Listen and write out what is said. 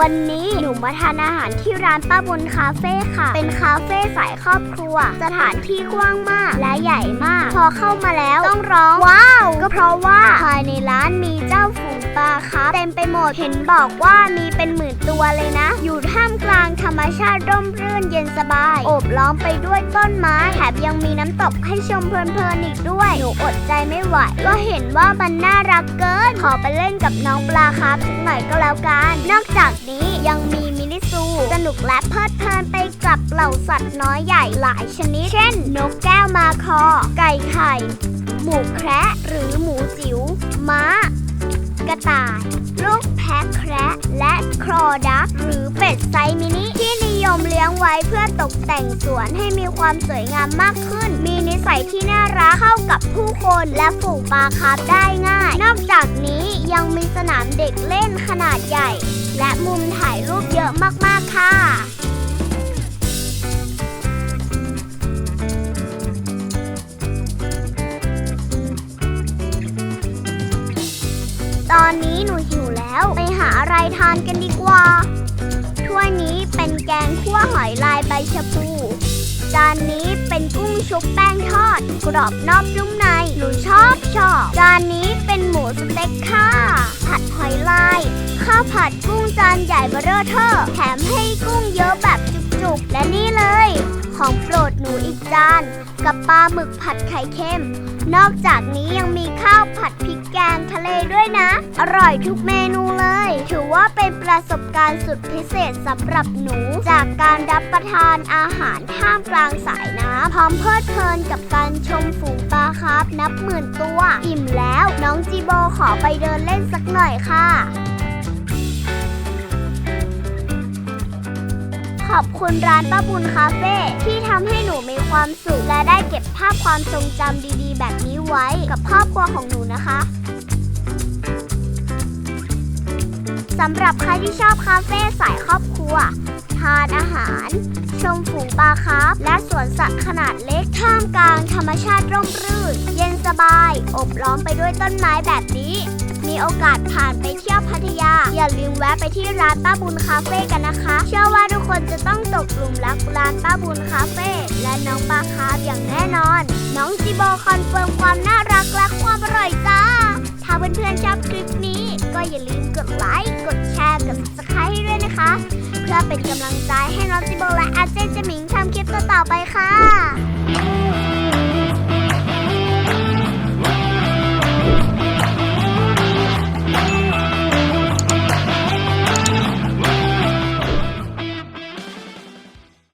วันนี้หนูมาทานอาหารที่ร้านป้าบุญคาเฟ่ค่ะ เป็นคาเฟ่สายครอบครัว สถานที่กว้างมากและใหญ่มาก พอเข้ามาแล้วต้องร้อง ว้าว ก็เพราะว่าภายในร้านมีเจ้าฝูงปลาครับเต็มไปหมดเห็นบอกว่ามีเป็นหมื่นตัวเลยนะ อยู่ท่ามกลาง ชาติร่มรื่นเย็นสบาย โอบล้อมไปด้วยต้นไม้แถมยังมีน้ำตกให้ชมเพลินๆอีกด้วย หนูอดใจไม่ไหว ก็เห็นว่ามันน่ารักเกิน ขอไปเล่นกับน้องปลาครับสักหน่อยก็แล้วกัน นอกจากนี้ยังมีมินิซู สนุกและเพลิดเพลินไปกับเหล่าสัตว์น้อยใหญ่หลายชนิด เช่น นกแก้วมาคอ ไก่ไข่ หมูแคระหรือหมูจิ๋ว ม้า กระต่าย ลูกแพะแคระและครอดักหรือเป็ดไซมินิ ยมเลี้ยงไว้เพื่อตกแต่งสวนให้มีความสวยงามมากขึ้น มีนิสัยที่น่ารักเข้ากับผู้คนและฝูงปลาคาร์ฟได้ง่าย นอกจากนี้ยังมีสนามเด็กเล่นขนาดใหญ่ และมุมถ่ายรูปเยอะมากๆค่ะตอนนี้หนูหิวแล้ว ไปหาอะไรทานกันดี ชะพูจานนี้เป็นกุ้งชุบแป้งทอด กรอบนอกนุ่มในหนูชอบชอบจานนี้เป็นหมูสเต็กค่ะ ผัดหอยลาย ข้าวผัดกุ้งจานใหญ่เบอร์เรอเทอร์แถมให้กุ้งเยอะแบบจุกๆ และนี่เลย ของโปรดหนูอีกจาน กับปลาหมึกผัดไข่เค็ม นอกจากนี้ยังมีข้าวผัดพริกแกงทะเลด้วยนะ อร่อยทุกเมนูเลย ประสบการณ์สุดพิเศษสำหรับหนู จากการรับประทานอาหารท่ามกลางสายน้ำพร้อมเพลิดเพลินกับการชมฝูงปลาคาร์ฟนับหมื่นตัว อิ่มแล้วน้องจีโบขอไปเดินเล่นสักหน่อยค่ะ ขอบคุณร้านป้าบุญคาเฟ่ที่ทำให้หนูมีความสุข และได้เก็บภาพความทรงจำดีๆ แบบนี้ไว้กับครอบครัวของหนูนะคะ สำหรับใครที่ชอบคาเฟ่สายครอบครัว ทานอาหาร ชมฝูงปลาคาร์ฟและสวนสัตว์ขนาดเล็กท่ามกลางธรรมชาติร่มรื่น เย็นสบาย อบล้อมไปด้วยต้นไม้แบบนี้ มีโอกาสผ่านไปเที่ยวพัทยา อย่าลืมแวะไปที่ร้านป้าบุญคาเฟ่กันนะคะ เชื่อว่าทุกคนจะต้องตกหลุมรักร้านป้าบุญคาเฟ่และน้องปลาคาร์ฟอย่างแน่นอน น้องจิโบคอนเฟิร์มความน่ารักและความอร่อยจ้า ถ้าเพื่อนๆชอบคลิปนี้ ก็อย่าลืมกดไลค์ กดแชร์ กด subscribe ให้ด้วยนะคะ เพื่อเป็นกำลังใจให้น้องจิโบและอาเจนจะมิงทำคลิปต่อๆไปค่ะ